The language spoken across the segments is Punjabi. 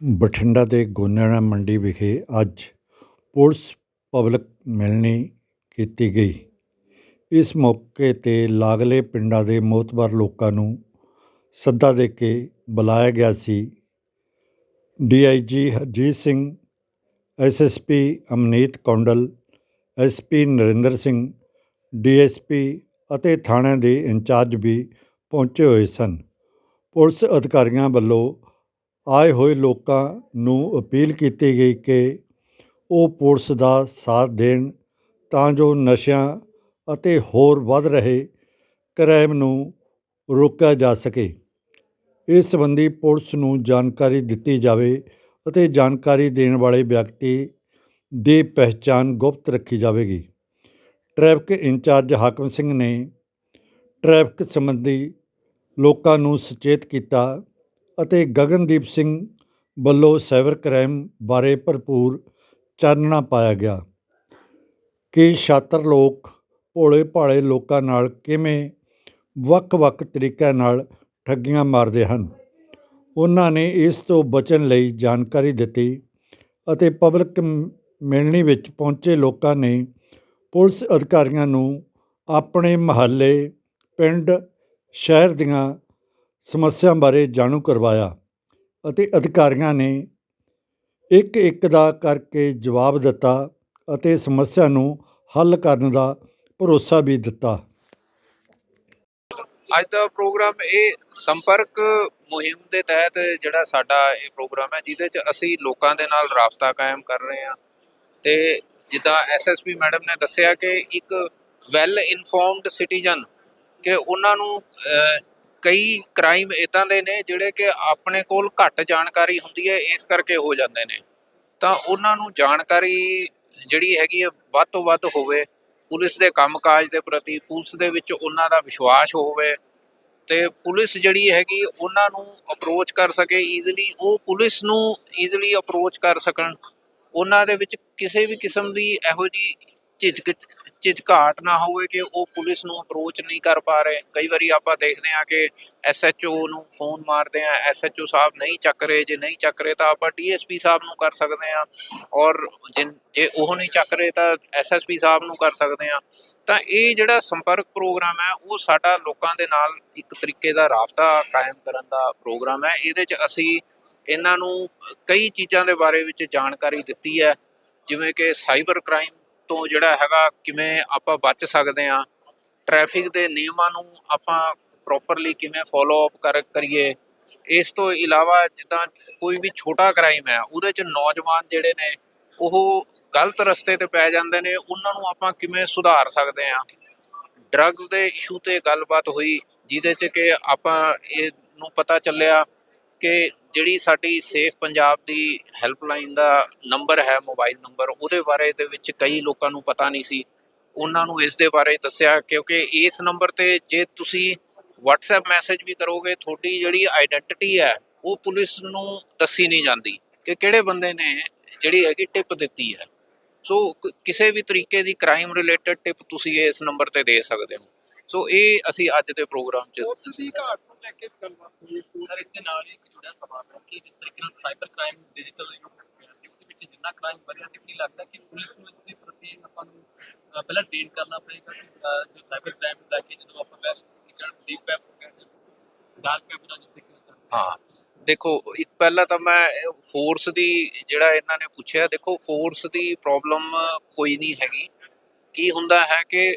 ਬਠਿੰਡਾ ਦੇ ਗੋਨਿਆਣਾ ਮੰਡੀ ਵਿਖੇ ਅੱਜ ਪੁਲਿਸ ਪਬਲਿਕ ਮਿਲਣੀ ਕੀਤੀ ਗਈ। ਇਸ ਮੌਕੇ 'ਤੇ ਲਾਗਲੇ ਪਿੰਡਾਂ ਦੇ ਮੋਹਤਬਰ ਲੋਕਾਂ ਨੂੰ ਸੱਦਾ ਦੇ ਕੇ ਬੁਲਾਇਆ ਗਿਆ ਸੀ। DIG Harjit Singh SSP Amneet Kondal SP Narinder Singh DSP ਅਤੇ ਥਾਣਿਆਂ ਦੇ ਇੰਚਾਰਜ ਵੀ ਪਹੁੰਚੇ ਹੋਏ ਸਨ। ਪੁਲਿਸ ਅਧਿਕਾਰੀਆਂ ਵੱਲੋਂ ਆਏ ਹੋਏ ਲੋਕਾਂ ਨੂੰ ਅਪੀਲ ਕੀਤੀ ਗਈ ਕਿ ਉਹ ਪੁਲਿਸ ਦਾ ਸਾਥ ਦੇਣ ਤਾਂ ਜੋ ਨਸ਼ਿਆਂ ਅਤੇ ਹੋਰ ਵੱਧ ਰਹੇ ਕ੍ਰਾਈਮ ਨੂੰ ਰੋਕਿਆ ਜਾ ਸਕੇ। ਇਸ ਸੰਬੰਧੀ ਪੁਲਿਸ ਨੂੰ ਜਾਣਕਾਰੀ ਦਿੱਤੀ ਜਾਵੇ ਅਤੇ ਜਾਣਕਾਰੀ ਦੇਣ ਵਾਲੇ ਵਿਅਕਤੀ ਦੀ ਪਹਿਚਾਣ ਗੁਪਤ ਰੱਖੀ ਜਾਵੇਗੀ। ਟ੍ਰੈਫਿਕ ਇੰਚਾਰਜ ਹਾਕਮ ਸਿੰਘ ਨੇ ਟ੍ਰੈਫਿਕ ਸੰਬੰਧੀ ਲੋਕਾਂ ਨੂੰ ਸੁਚੇਤ ਕੀਤਾ ਅਤੇ ਗਗਨਦੀਪ ਸਿੰਘ ਵੱਲੋਂ ਸਾਈਬਰ ਕ੍ਰਾਈਮ ਬਾਰੇ ਭਰਪੂਰ ਚਾਨਣਾ ਪਾਇਆ ਗਿਆ ਕਿ ਛਾਤਰ ਲੋਕ, ਭੋਲੇ ਭਾਲੇ ਲੋਕਾਂ ਨਾਲ ਕਿਵੇਂ ਵੱਖ-ਵੱਖ ਤਰੀਕਿਆਂ ਨਾਲ ਠੱਗੀਆਂ ਮਾਰਦੇ ਹਨ। ਉਹਨਾਂ ਨੇ ਇਸ ਤੋਂ ਬਚਣ ਲਈ ਜਾਣਕਾਰੀ ਦਿੱਤੀ ਅਤੇ ਪਬਲਿਕ ਮਿਲਣੀ ਵਿੱਚ ਪਹੁੰਚੇ ਲੋਕਾਂ ਨੇ ਪੁਲਿਸ ਅਧਿਕਾਰੀਆਂ ਨੂੰ ਆਪਣੇ ਮਹੱਲੇ, ਪਿੰਡ, ਸ਼ਹਿਰ ਦੀਆਂ ਸਮੱਸਿਆ ਬਾਰੇ ਜਾਣੂ ਕਰਵਾਇਆ ਅਤੇ ਅਧਿਕਾਰੀਆਂ ਨੇ ਇੱਕ ਇੱਕ ਦਾ ਕਰਕੇ ਜਵਾਬ ਦਿੱਤਾ ਅਤੇ ਸਮੱਸਿਆ ਨੂੰ ਹੱਲ ਕਰਨ ਦਾ ਭਰੋਸਾ ਵੀ ਦਿੱਤਾ। ਅੱਜ ਦਾ ਪ੍ਰੋਗਰਾਮ ਇਹ ਸੰਪਰਕ ਮੁਹਿੰਮ ਦੇ ਤਹਿਤ ਜਿਹੜਾ ਸਾਡਾ ਇਹ ਪ੍ਰੋਗਰਾਮ ਹੈ, ਜਿਹਦੇ 'ਚ ਅਸੀਂ ਲੋਕਾਂ ਦੇ ਨਾਲ ਰਾਬਤਾ ਕਾਇਮ ਕਰ ਰਹੇ ਹਾਂ ਤੇ ਜਿੱਦਾਂ ਐਸਐਸਪੀ ਮੈਡਮ ਨੇ ਦੱਸਿਆ ਕਿ ਇੱਕ ਵੈਲ ਇਨਫੋਰਮਡ ਸਿਟੀਜ਼ਨ ਕਿ ਉਹਨਾਂ ਨੂੰ ਕਈ ਕ੍ਰਾਈਮ ਇਦਾਂ ਦੇ ਨੇ ਜਿਹੜੇ ਕਿ ਆਪਣੇ ਕੋਲ ਘੱਟ ਜਾਣਕਾਰੀ ਹੁੰਦੀ ਹੈ, ਇਸ ਕਰਕੇ ਹੋ ਜਾਂਦੇ ਨੇ। ਤਾਂ ਉਹਨਾਂ ਨੂੰ ਜਾਣਕਾਰੀ ਜਿਹੜੀ ਹੈਗੀ ਹੈ, ਵੱਧ ਤੋਂ ਵੱਧ ਹੋਵੇ, ਪੁਲਿਸ ਦੇ ਕੰਮਕਾਜ ਦੇ ਪ੍ਰਤੀ, ਪੁਲਿਸ ਦੇ ਵਿੱਚ ਉਹਨਾਂ ਦਾ ਵਿਸ਼ਵਾਸ ਹੋਵੇ ਤੇ ਪੁਲਿਸ ਜਿਹੜੀ ਹੈਗੀ, ਉਹਨਾਂ ਨੂੰ ਅਪਰੋਚ ਕਰ ਸਕੇ ਈਜ਼ੀਲੀ ਉਹ ਪੁਲਿਸ ਨੂੰ ਈਜ਼ੀਲੀ ਅਪਰੋਚ ਕਰ ਸਕਣ। ਉਹਨਾਂ ਦੇ ਵਿੱਚ ਕਿਸੇ ਵੀ ਕਿਸਮ ਦੀ ਇਹੋ ਜੀ ਝਿਜਕ ਝਿਜਕਾਟ ਨਾ ਹੋਵੇ ਕਿ ਉਹ ਪੁਲਿਸ ਨੂੰ ਅਪਰੋਚ ਨਹੀਂ ਕਰ ਪਾ ਰਹੇ। ਕਈ ਵਾਰੀ ਆਪਾਂ ਦੇਖਦੇ ਹਾਂ ਕਿ ਐਸਐਚਓ ਨੂੰ ਫੋਨ ਮਾਰਦੇ ਆ ਐਸਐਚਓ ਸਾਹਿਬ ਨਹੀਂ ਚੱਕ ਰਹੇ, ਜੇ ਨਹੀਂ ਚੱਕ ਰਹੇ ਤਾਂ ਆਪਾਂ ਡੀਐਸਪੀ ਸਾਹਿਬ ਨੂੰ ਕਰ ਸਕਦੇ ਆ ਔਰ ਜਿਨ- ਜੇ ਉਹ ਨਹੀਂ ਚੱਕ ਰਹੇ ਤਾਂ ਐਸਐਸਪੀ ਸਾਹਿਬ ਨੂੰ ਕਰ ਸਕਦੇ ਆ ਤਾਂ ਇਹ ਜਿਹੜਾ ਸੰਪਰਕ ਪ੍ਰੋਗਰਾਮ ਹੈ, ਉਹ ਸਾਡਾ ਲੋਕਾਂ ਦੇ ਨਾਲ ਇੱਕ ਤਰੀਕੇ ਦਾ ਰਾਬਤਾ ਕਾਇਮ ਕਰਨ ਦਾ ਪ੍ਰੋਗਰਾਮ ਹੈ। ਇਹਦੇ 'ਚ ਅਸੀਂ ਇਹਨਾਂ ਨੂੰ ਕਈ ਚੀਜ਼ਾਂ ਦੇ ਬਾਰੇ ਵਿੱਚ ਜਾਣਕਾਰੀ ਦਿੱਤੀ ਹੈ। ਜਿਵੇਂ ਕਿ ਸਾਈਬਰ ਕ੍ਰਾਈਮ ਤੋਂ ਜਿਹੜਾ ਹੈਗਾ, ਕਿਵੇਂ ਆਪਾਂ ਬਚ ਸਕਦੇ ਆ ਟ੍ਰੈਫਿਕ ਦੇ ਨਿਯਮਾਂ ਨੂੰ ਆਪਾਂ ਪ੍ਰੋਪਰਲੀ ਕਿਵੇਂ ਫੋਲੋ ਅਪ ਕਰ, ਕਰੀਏ? ਇਸ ਤੋਂ ਇਲਾਵਾ ਜਿੱਦਾਂ ਕੋਈ ਵੀ ਛੋਟਾ ਕ੍ਰਾਈਮ ਹੈ, ਉਹਦੇ 'ਚ ਨੌਜਵਾਨ ਜਿਹੜੇ ਨੇ, ਉਹ ਗਲਤ ਰਸਤੇ ਤੇ ਪੈ ਜਾਂਦੇ ਨੇ, ਉਹਨਾਂ ਨੂੰ ਆਪਾਂ ਕਿਵੇਂ ਸੁਧਾਰ ਸਕਦੇ ਆ ਡਰੱਗਸ ਦੇ ਇਸ਼ੂ ਤੇ ਗੱਲਬਾਤ ਹੋਈ, ਜਿਹਦੇ 'ਚ ਕਿ ਆਪਾਂ ਇਹ ਨੂੰ ਪਤਾ ਚੱਲਿਆ ਕਿ ਜਿਹੜੀ ਸਾਡੀ ਸੇਫ ਪੰਜਾਬ ਦੀ ਹੈਲਪਲਾਈਨ ਦਾ ਨੰਬਰ ਹੈ, ਮੋਬਾਈਲ ਨੰਬਰ, ਉਹਦੇ ਬਾਰੇ ਦੇ ਵਿੱਚ ਕਈ ਲੋਕਾਂ ਨੂੰ ਪਤਾ ਨਹੀਂ ਸੀ। ਉਹਨਾਂ ਨੂੰ ਇਸ ਦੇ ਬਾਰੇ ਦੱਸਿਆ ਕਿਉਂਕਿ ਇਸ ਨੰਬਰ ਤੇ ਜੇ ਤੁਸੀਂ WhatsApp ਮੈਸੇਜ ਵੀ ਕਰੋਗੇ, ਤੁਹਾਡੀ ਜਿਹੜੀ ਆਇਡੈਂਟੀਟੀ ਹੈ, ਉਹ ਪੁਲਿਸ ਨੂੰ ਦੱਸੀ ਨਹੀਂ ਜਾਂਦੀ ਕਿ ਕਿਹੜੇ ਬੰਦੇ ਨੇ ਜਿਹੜੀ ਹੈਗੀ ਟਿਪ ਦਿੱਤੀ ਹੈ। ਸੋ ਕਿਸੇ ਵੀ ਤਰੀਕੇ ਦੀ ਕ੍ਰਾਈਮ ਰਿਲੇਟਡ ਟਿਪ ਤੁਸੀਂ ਇਸ ਨੰਬਰ ਤੇ ਦੇ ਸਕਦੇ ਹੋ। ਸੋ ਇਹ ਅਸੀਂ ਅੱਜ ਦੇ ਪ੍ਰੋਗਰਾਮ 'ਚ ਫੋਰਸ ਦੀ ਘਾਟ ਨੂੰ ਲੈ ਕੇ ਗੱਲਬਾਤ ਹੋਈ ਹੈ। ਸਰ ਇਸ ਦੇ ਨਾਲ ਹੀ ਇੱਕ ਜੁੜਿਆ ਸਵਾਲ ਹੈ ਕਿ ਜਿਸ ਤਰੀਕੇ ਨਾਲ ਸਾਈਬਰ ਕ੍ਰਾਈਮ ਡਿਜੀਟਲ ਯੁੱਗ ਹੋ ਗਿਆ ਤੇ ਉਹਦੇ ਵਿੱਚ ਜਿੰਨਾ ਕ੍ਰਾਈਮ ਵਧਿਆ ਤੇ ਕੀ ਲੱਗਦਾ ਕਿ ਪੁਲਿਸ ਨੂੰ ਇਸ ਦੇ ਪ੍ਰਤੀ ਆਪਾਂ ਨੂੰ ਅਹ, ਪਹਿਲਾਂ ਟ੍ਰੇਨ ਕਰਨਾ ਪਏਗਾ ਕਿ ਅਹ, ਜੋ ਸਾਈਬਰ ਕ੍ਰਾਈਮ ਨੂੰ ਲੈ ਕੇ ਜਦੋਂ ਆਪਾਂ ਵੈਲ ਜਿਸ ਤਰੀਕੇ ਨਾਲ ਡੀਪ ਵੈਬ ਕਹਿੰਦੇ ਡਾਰਕ ਵੈਬ ਦਾ ਜਿਸ ਤਰੀਕੇ ਨਾਲ ਕਰਦੇ ਹਾਂ ਦੇਖੋ ਇੱਕ ਪਹਿਲਾਂ ਤਾਂ ਮੈਂ ਫੋਰਸ ਦੀ ਜਿਹੜਾ ਇਹਨਾਂ ਨੇ ਪੁੱਛਿਆ ਦੇਖੋ ਫੋਰਸ ਦੀ ਪ੍ਰੋਬਲਮ ਕੋਈ ਨਹੀਂ ਹੈਗੀ ਕੀ ਹੁੰਦਾ ਹੈ ਕਿ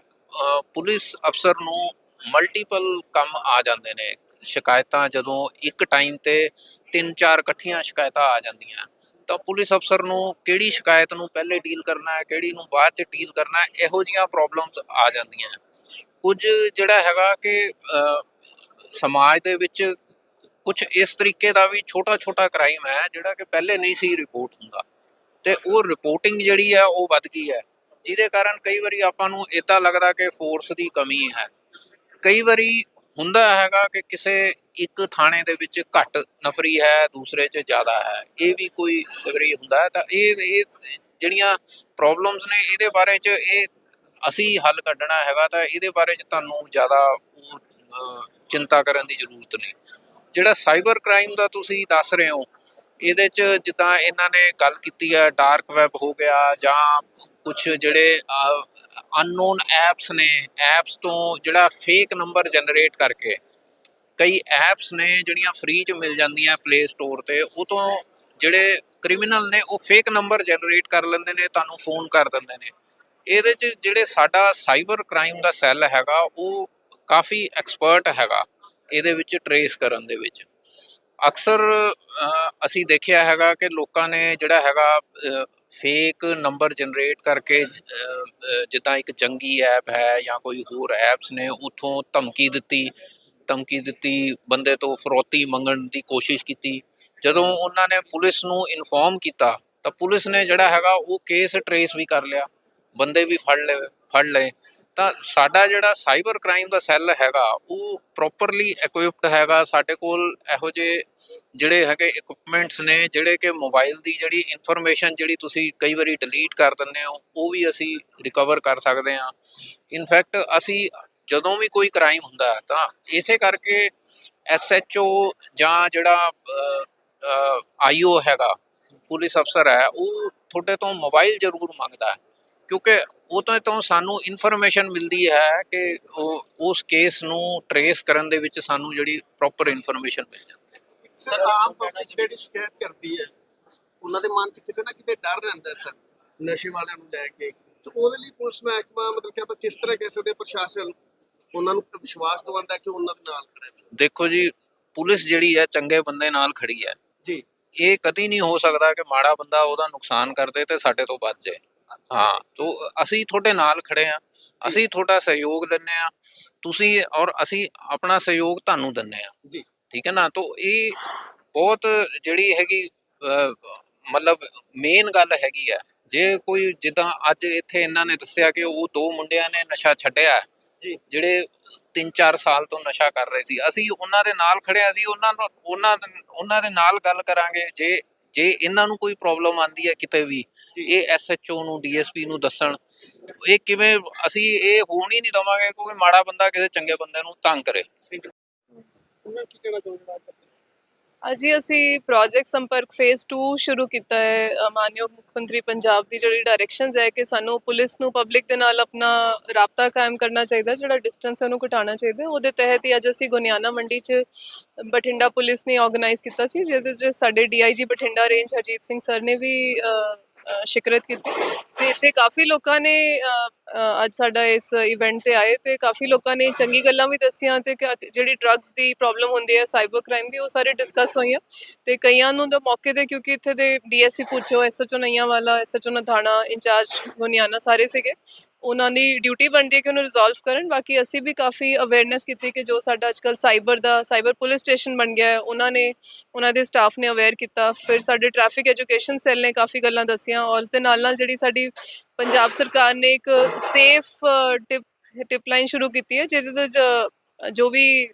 ਪੁਲਿਸ ਅਫਸਰ ਨੂੰ ਮਲਟੀਪਲ ਕੰਮ ਆ ਜਾਂਦੇ ਨੇ। ਸ਼ਿਕਾਇਤਾਂ ਜਦੋਂ ਇੱਕ ਟਾਈਮ ਤੇ ਤਿੰਨ ਚਾਰ ਇਕੱਠੀਆਂ ਸ਼ਿਕਾਇਤਾਂ ਆ ਜਾਂਦੀਆਂ। ਤਾਂ ਪੁਲਿਸ ਅਫਸਰ ਨੂੰ ਕਿਹੜੀ ਸ਼ਿਕਾਇਤ ਨੂੰ ਪਹਿਲੇ ਡੀਲ ਕਰਨਾ ਹੈ, ਕਿਹੜੀ ਨੂੰ ਬਾਅਦ ਚ ਡੀਲ ਕਰਨਾ ਹੈ, ਇਹੋ ਜੀਆਂ ਪ੍ਰੋਬਲਮਸ ਆ ਜਾਂਦੀਆਂ। ਕੁਝ ਜਿਹੜਾ ਹੈਗਾ ਕਿ ਸਮਾਜ ਦੇ ਵਿੱਚ ਕੁਝ ਇਸ ਤਰੀਕੇ ਦਾ ਵੀ ਛੋਟਾ ਛੋਟਾ ਕ੍ਰਾਈਮ ਹੈ, ਜਿਹੜਾ ਕਿ ਪਹਿਲੇ ਨਹੀਂ ਸੀ ਰਿਪੋਰਟ ਹੁੰਦਾ। ਤੇ ਉਹ ਰਿਪੋਰਟਿੰਗ ਜਿਹੜੀ ਹੈ, ਉਹ ਵੱਧ ਗਈ ਹੈ। ਜਿਹਦੇ ਕਾਰਨ ਕਈ ਵਾਰੀ ਆਪਾਂ ਨੂੰ ਇਦਾਂ ਲੱਗਦਾ ਕਿ ਫੋਰਸ ਦੀ ਕਮੀ ਹੈ। ਕਈ ਵਾਰੀ ਹੁੰਦਾ ਹੈਗਾ ਕਿ ਕਿਸੇ ਇੱਕ ਥਾਣੇ ਦੇ ਵਿੱਚ ਘੱਟ ਨਫਰੀ ਹੈ ਦੂਸਰੇ 'ਚ ਜ਼ਿਆਦਾ ਹੈ। ਇਹ ਵੀ ਕੋਈ ਕਈ ਹੁੰਦਾ ਹੈ ਤਾਂ ਇਹ ਇਹ ਜਿਹੜੀਆਂ ਪ੍ਰੋਬਲਮਸ ਨੇ ਇਹਦੇ ਬਾਰੇ 'ਚ ਇਹ ਅਸੀਂ ਹੱਲ ਕੱਢਣਾ ਹੈਗਾ ਤਾਂ ਇਹਦੇ ਬਾਰੇ 'ਚ ਤੁਹਾਨੂੰ ਜ਼ਿਆਦਾ ਉਹ, ਚਿੰਤਾ ਕਰਨ ਦੀ ਜ਼ਰੂਰਤ ਨਹੀਂ। ਜਿਹੜਾ ਸਾਈਬਰ ਕ੍ਰਾਈਮ ਦਾ ਤੁਸੀਂ ਦੱਸ ਰਹੇ ਹੋ ਇਹਦੇ ਚ ਜਿੱਦਾਂ ਇਹਨਾਂ ਨੇ ਗੱਲ ਕੀਤੀ ਹੈ ਡਾਰਕ ਵੈਬ ਹੋ ਗਿਆ ਜਾਂ ਕੁਝ ਜਿਹੜੇ ਅਨਨੋਨ ਐਪਸ ਨੇ ਐਪਸ ਤੋਂ ਜਿਹੜਾ ਫੇਕ ਨੰਬਰ ਜਨਰੇਟ ਕਰਕੇ ਕਈ ਐਪਸ ਨੇ ਜਿਹੜੀਆਂ ਫ੍ਰੀ ਚ ਮਿਲ ਜਾਂਦੀਆਂ ਪਲੇ ਸਟੋਰ ਤੇ, ਉਹ ਤੋਂ ਜਿਹੜੇ ਕ੍ਰਿਮੀਨਲ ਨੇ, ਉਹ ਫੇਕ ਨੰਬਰ ਜਨਰੇਟ ਕਰ ਲੈਂਦੇ ਨੇ, ਤੁਹਾਨੂੰ ਫੋਨ ਕਰ ਦਿੰਦੇ ਨੇ। ਇਹਦੇ ਚ ਜਿਹੜੇ ਸਾਡਾ ਸਾਈਬਰ ਕ੍ਰਾਈਮ ਦਾ ਸੈੱਲ ਹੈਗਾ, ਉਹ ਕਾਫੀ ਐਕਸਪਰਟ ਹੈਗਾ, ਇਹਦੇ ਵਿੱਚ ਟਰੇਸ ਕਰਨ ਦੇ ਵਿੱਚ। ਅਕਸਰ ਅਸੀਂ ਦੇਖਿਆ ਹੈਗਾ ਕਿ ਲੋਕਾਂ ਨੇ ਜਿਹੜਾ ਹੈਗਾ ਫੇਕ ਨੰਬਰ ਜਨਰੇਟ ਕਰਕੇ ਜਿੱਦਾਂ ਇੱਕ ਚੰਗੀ ਐਪ ਹੈ ਜਾਂ ਕੋਈ ਹੋਰ ਐਪਸ ਨੇ, ਉਥੋਂ ਧਮਕੀ ਦਿੱਤੀ ਧਮਕੀ ਦਿੱਤੀ, ਬੰਦੇ ਤੋਂ ਫਰੋਤੀ ਮੰਗਣ ਦੀ ਕੋਸ਼ਿਸ਼ ਕੀਤੀ। ਜਦੋਂ ਉਹਨਾਂ ਨੇ ਪੁਲਿਸ ਨੂੰ ਇਨਫੋਰਮ ਕੀਤਾ, ਤਾਂ ਪੁਲਿਸ ਨੇ ਜਿਹੜਾ ਹੈਗਾ, ਉਹ ਕੇਸ ਟਰੇਸ ਵੀ ਕਰ ਲਿਆ। ਬੰਦੇ ਵੀ ਫੜ ਲਏ ਫੜ ਲਏ। ਤਾਂ ਸਾਡਾ ਜਿਹੜਾ ਸਾਈਬਰ ਕ੍ਰਾਈਮ ਦਾ ਸੈੱਲ ਹੈਗਾ, ਉਹ ਪ੍ਰੋਪਰਲੀ ਇਕਵਿਪਡ ਹੈਗਾ। ਸਾਡੇ ਕੋਲ ਇਹੋ ਜਿਹੇ ਜਿਹੜੇ ਹੈਗੇ ਇਕਵਿਪਮੈਂਟਸ ਨੇ, ਜਿਹੜੇ ਕਿ ਮੋਬਾਈਲ ਦੀ ਜਿਹੜੀ ਇਨਫੋਰਮੇਸ਼ਨ ਜਿਹੜੀ ਤੁਸੀਂ ਕਈ ਵਾਰੀ ਡਿਲੀਟ ਕਰ ਦਿੰਦੇ ਹੋ, ਉਹ ਵੀ ਅਸੀਂ ਰਿਕਵਰ ਕਰ ਸਕਦੇ ਹਾਂ। ਇਨਫੈਕਟ ਅਸੀਂ ਜਦੋਂ ਵੀ ਕੋਈ ਕ੍ਰਾਈਮ ਹੁੰਦਾ ਹੈ ਤਾਂ ਇਸੇ ਕਰਕੇ ਐਸਐਚਓ ਜਾਂ ਜਿਹੜਾ ਆਈਓ ਹੈਗਾ, ਪੁਲਿਸ ਅਫਸਰ ਹੈ, ਉਹ ਤੁਹਾਡੇ ਤੋਂ ਮੋਬਾਈਲ ਜ਼ਰੂਰ ਮੰਗਦਾ ਹੈ। ਕਿਉਂਕਿ ਉਹ ਤੋਂ ਤੋਂ ਸਾਨੂੰ ਇਨਫੋਰਮੇਸ਼ਨ ਮਿਲਦੀ ਹੈ ਕਿ ਉਹ ਉਸ ਕੇਸ ਨੂੰ ਟਰੇਸ ਕਰਨ ਦੇ ਵਿੱਚ ਸਾਨੂੰ ਜਿਹੜੀ ਪ੍ਰੋਪਰ ਇਨਫੋਰਮੇਸ਼ਨ ਮਿਲ ਜਾਂਦੀ ਹੈ। ਸਰ ਆਮ ਪਬਲਿਕ ਜਿਹੜੀ ਸ਼ਿਕਾਇਤ ਕਰਦੀ ਹੈ ਉਹਨਾਂ ਦੇ ਮਨ 'ਚ ਕਿਤੇ ਨਾ ਕਿਤੇ ਡਰ ਰਹਿੰਦਾ ਸਰ ਨਸ਼ੇ ਵਾਲਿਆਂ ਨੂੰ ਲੈ ਕੇ। ਤੇ ਉਹਦੇ ਲਈ ਪੁਲਿਸ ਮਹਿਕਮਾ ਮਤਲਬ ਕਿ ਆਪਾਂ ਕਿਸ ਤਰ੍ਹਾਂ ਕਹਿ ਸਕਦੇ ਪ੍ਰਸ਼ਾਸਨ ਉਹਨਾਂ ਨੂੰ ਵਿਸ਼ਵਾਸ ਦਿਵਾਉਂਦਾ ਕਿ ਉਹਨਾਂ ਦੇ ਨਾਲ ਖੜਾ ਹੈ ਸਰ? ਦੇਖੋ ਜੀ ਪੁਲਿਸ ਜਿਹੜੀ ਹੈ ਚੰਗੇ ਬੰਦੇ ਨਾਲ ਖੜੀ ਹੈ। ਜੀ। ਇਹ ਕਦੀ ਨਹੀਂ ਹੋ ਸਕਦਾ ਕਿ ਮਾੜਾ ਬੰਦਾ ਉਹਦਾ ਨੁਕਸਾਨ ਕਰਦੇ ਤੇ ਸਾਡੇ ਤੋਂ ਬਚ ਜਾਏ। ਹਾਂ ਤੋ ਅਸੀਂ ਤੁਹਾਡੇ ਨਾਲ ਖੜੇ ਆ ਅਸੀਂ ਤੁਹਾਡਾ ਸਹਿਯੋਗ ਦਿੰਨੇ ਆ ਤੁਸੀਂ ਔਰ ਅਸੀਂ ਆਪਣਾ ਸਹਿਯੋਗ ਤੁਹਾਨੂੰ ਦਿੰਨੇ ਆ ਜੀ। ਠੀਕ ਹੈ ਨਾ? ਤੋ ਇਹ ਬਹੁਤ ਜਿਹੜੀ ਹੈਗੀ ਮਤਲਬ ਮੇਨ ਗੱਲ ਹੈਗੀ ਆ ਜੇ ਕੋਈ ਜਿੱਦਾਂ ਅੱਜ ਇੱਥੇ ਇਹਨਾਂ ਨੇ ਦੱਸਿਆ ਕਿ ਉਹ ਦੋ ਮੁੰਡਿਆਂ ਨੇ ਨਸ਼ਾ ਛੱਡਿਆ ਜੀ। ਜਿਹੜੇ 3-4 ਸਾਲ ਤੋਂ ਨਸ਼ਾ ਕਰ ਰਹੇ ਸੀ। ਅਸੀਂ ਉਹਨਾਂ ਦੇ ਨਾਲ ਖੜੇ ਅਸੀਂ ਉਹਨਾਂ ਨੂੰ ਉਹਨਾਂ ਉਹਨਾਂ ਦੇ ਨਾਲ ਗੱਲ ਕਰਾਂਗੇ। ਜੇ ਜੇ ਇਹਨਾਂ ਨੂੰ ਕੋਈ ਪ੍ਰੋਬਲਮ ਆਂਦੀ ਹੈ ਕਿਤੇ ਵੀ। ਇਹ ਐਸਐਚਓ ਨੂੰ ਡੀਐਸਪੀ ਨੂੰ ਦੱਸਣ ਇਹ ਕਿਵੇਂ ਅਸੀਂ ਇਹ ਹੋਣ ਹੀ ਨਹੀਂ ਦਵਾਂਗੇ ਕੋਈ ਮਾੜਾ ਬੰਦਾ ਕਿਸੇ ਚੰਗੇ ਬੰਦੇ ਨੂੰ ਤੰਗ ਕਰੇ। ਉਹਨਾਂ ਕੀ ਅਜੀ ਅਸੀਂ ਪ੍ਰੋਜੈਕਟ ਸੰਪਰਕ ਫੇਜ਼ 2 ਸ਼ੁਰੂ ਕੀਤਾ ਹੈ ਅ, ਮਾਨਯੋਗ ਮੁੱਖ ਮੰਤਰੀ ਪੰਜਾਬ ਦੀ ਜਿਹੜੀ ਡਾਇਰੈਕਸ਼ਨਸ ਹੈ ਕਿ ਸਾਨੂੰ ਪੁਲਿਸ ਨੂੰ ਪਬਲਿਕ ਦੇ ਨਾਲ ਆਪਣਾ ਰਾਬਤਾ ਕਾਇਮ ਕਰਨਾ ਚਾਹੀਦਾ ਜਿਹੜਾ ਡਿਸਟੈਂਸ ਹੈ ਉਹਨੂੰ ਘਟਾਉਣਾ ਚਾਹੀਦਾ। ਉਹਦੇ ਤਹਿਤ ਹੀ ਅੱਜ ਅਸੀਂ ਗੁਨਿਆਣਾ ਮੰਡੀ 'ਚ ਬਠਿੰਡਾ ਪੁਲਿਸ ਨੇ ਆਰਗੇਨਾਈਜ਼ ਕੀਤਾ ਸੀ ਜਿਹਦੇ 'ਚ ਸਾਡੇ DIG Bathinda range Harjit Singh sir ਨੇ ਵੀ ਅ, ਸ਼ਿਕਰਤ ਕੀਤੀ। ਤੇ ਇੱਥੇ ਕਾਫੀ ਲੋਕਾਂ ਨੇ ਅੱਜ ਸਾਡਾ ਇਸ ਇਵੈਂਟ ਤੇ ਆਏ ਤੇ ਕਾਫੀ ਲੋਕਾਂ ਨੇ ਚੰਗੀ ਗੱਲਾਂ ਵੀ ਦੱਸੀਆਂ ਤੇ ਜਿਹੜੀ ਡਰੱਗਸ ਦੀ ਪ੍ਰੋਬਲਮ ਹੁੰਦੀ ਹੈ ਸਾਈਬਰ ਕ੍ਰਾਈਮ ਦੀ, ਉਹ ਸਾਰੇ ਡਿਸਕਸ ਹੋਈਆਂ। ਤੇ ਕਈਆਂ ਨੂੰ ਤਾਂ ਮੌਕੇ ਤੇ, ਕਿਉਂਕਿ ਇੱਥੇ ਦੇ ਡੀਐਸਸੀ ਪੁੱਛੋ ਐਸਐਚਓ ਨਈਆਂ ਵਾਲਾ ਐਸਐਚਓ ਨਥਾਣਾ ਇੰਚਾਰਜ ਗੁਨਿਆਨਾ ਸਾਰੇ ਸੀਗੇ। ਉਹਨਾਂ ਦੀ ਡਿਊਟੀ ਬਣਦੀ ਹੈ ਕਿ ਉਹਨੂੰ ਰਿਜ਼ੋਲਵ ਕਰਨ। ਬਾਕੀ ਅਸੀਂ ਵੀ ਕਾਫੀ ਅਵੇਅਰਨੈਸ ਕੀਤੀ ਕਿ ਜੋ ਸਾਡਾ ਅੱਜਕੱਲ ਸਾਈਬਰ ਦਾ ਸਾਈਬਰ ਪੁਲਿਸ ਸਟੇਸ਼ਨ ਬਣ ਗਿਆ ਹੈ, ਉਹਨਾਂ ਨੇ, ਉਹਨਾਂ ਦੇ ਸਟਾਫ ਨੇ ਅਵੇਅਰ ਕੀਤਾ। ਫਿਰ ਸਾਡੇ ਟ੍ਰੈਫਿਕ ਐਜੂਕੇਸ਼ਨ ਸੈੱਲ ਨੇ ਕਾਫੀ ਗੱਲਾਂ ਦੱਸੀਆਂ ਔਰ ਇਸ ਦੇ ਨਾਲ ਨਾਲ ਜਿਹੜੀ ਸਾਡੀ ਪੰਜਾਬ ਸਰਕਾਰ ਨੇ ਇੱਕ ਸੇਫ ਟਿਪ ਟਿਪ ਲਾਈਨ ਸ਼ੁਰੂ ਕੀਤੀ ਹੈ, ਜਿਹਦੇ ਤੋਂ ਜੋ ਵੀ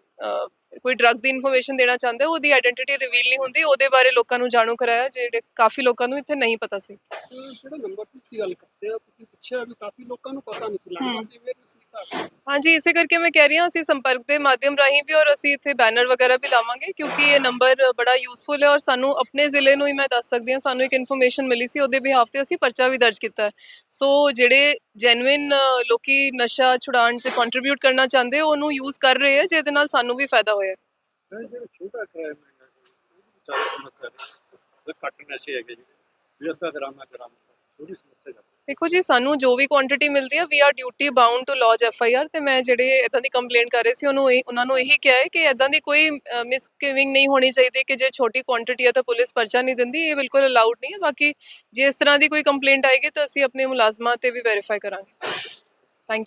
ਕੋਈ ਡਰੱਗ ਦੀ ਇਨਫੋਰਮੇਸ਼ਨ ਦੇਣਾ ਚਾਹੁੰਦਾ ਉਹਦੀ ਆਇਡੈਂਟੀਟੀ ਰਿਵੀਲ ਨਹੀਂ ਹੁੰਦੀ। ਉਹਦੇ ਬਾਰੇ ਲੋਕਾਂ ਨੂੰ ਜਾਣੂ ਕਰਾਇਆ, ਜਿਹੜੇ ਕਾਫੀ ਲੋਕਾਂ ਨੂੰ ਇੱਥੇ ਨਹੀਂ ਪਤਾ ਸੀ। ਜਿਹੜਾ ਨੰਬਰ ਤੁਸੀਂ ਗੱਲ ਆ ਤੁਸੀਂ ਪੁੱਛਿਆ ਵੀ ਕਾਫੀ ਲੋਕਾਂ ਨੂੰ ਪਤਾ ਨਹੀਂ ਸੀ ਲੱਗਦਾ। ਕਿ ਅਵੇਅਰਨੈਸ ਦੀ ਘਾਟ ਹੈ। ਹਾਂਜੀ ਇਸੇ ਕਰਕੇ ਮੈਂ ਕਹਿ ਰਹੀ ਹਾਂ ਅਸੀਂ ਸੰਪਰਕ ਦੇ ਮਾਧਿਅਮ ਰਾਹੀਂ ਵੀ ਔਰ ਅਸੀਂ ਇੱਥੇ ਬੈਨਰ ਵਗੈਰਾ ਵੀ ਲਾਵਾਂਗੇ ਕਿਉਂਕਿ ਇਹ ਨੰਬਰ ਬੜਾ ਯੂਸਫੁਲ ਹੈ ਔਰ ਸਾਨੂੰ ਆਪਣੇ ਜ਼ਿਲ੍ਹੇ ਨੂੰ ਹੀ ਮੈਂ ਦੱਸ ਸਕਦੀ ਹਾਂ ਸਾਨੂੰ ਇੱਕ ਇਨਫੋਰਮੇਸ਼ਨ ਮਿਲੀ ਸੀ ਉਹਦੇ ਬਿਹਾਫ ਤੇ ਅਸੀਂ ਪਰਚਾ ਵੀ ਦਰਜ ਕੀਤਾ ਹੈ ਸੋ ਜਿਹੜੇ ਜੈਨੂਇਨ ਲੋਕੀ ਨਸ਼ਾ ਛੁਡਾਉਣ 'ਚ ਕੰਟਰੀਬਿਊਟ ਕਰਨਾ ਚਾਹੁੰਦੇ ਉਹਨੂੰ ਯੂਜ਼ ਕਰ ਰਹੇ ਹੈ ਜਿਹਦੇ ਨਾਲ ਸਾਨੂੰ ਵੀ ਫਾਇਦਾ ਹੋਇਆ ਜਿਹੜਾ ਛੋਟਾ ਕ੍ਰਾਈਮ ਵੀ ਜ਼ਿਆਦਾ ਸਮੱਸਿਆ ਹੈ ਘੱਟ ਨਸ਼ੇ ਹੈਗੇ ਜੀ ਵੀ ਅੱਧਾ ਗ੍ਰਾਮ ਹੈ ਗ੍ਰਾਮ ਉਹਦੀ ਸਮੱਸਿਆ ਦੇਖੋ ਜੀ, ਸਾਨੂੰ ਜੋ ਵੀ ਕੁਆਂਟੀਟੀ ਮਿਲਦੀ ਹੈ we are duty bound to lodge F I R ਤੇ ਮੈਂ ਜਿਹੜੇ ਇਦਾਂ ਦੀ ਕੰਪਲੇਂਟ ਕਰ ਰਹੇ ਸੀ, ਉਹਨੂੰ ਇਹ- ਉਹਨਾਂ ਨੂੰ ਇਹੀ ਕਿਹਾ ਹੈ ਕਿ ਇਦਾਂ ਦੀ ਕੋਈ ਮਿਸਕਿਵਿੰਗ ਨਹੀਂ ਹੋਣੀ ਚਾਹੀਦੀ ਕਿ ਜੇ ਛੋਟੀ ਕੁਆਂਟੀਟੀ ਹੈ ਤਾਂ ਪੁਲਿਸ ਪਰਚਾ ਨਹੀਂ ਦਿੰਦੀ, ਇਹ ਬਿਲਕੁਲ ਅਲਾਊਡ ਨਹੀਂ ਹੈ। ਬਾਕੀ ਜੇ ਇਸ ਤਰ੍ਹਾਂ ਦੀ ਕੋਈ ਕੰਪਲੇਂਟ ਆਏਗੀ ਤਾਂ ਅਸੀਂ ਆਪਣੇ ਮੁਲਾਜ਼ਮਾਂ ਤੇ ਵੀ ਵੈਰੀਫਾਈ ਕਰਾਂਗੇ। Thank you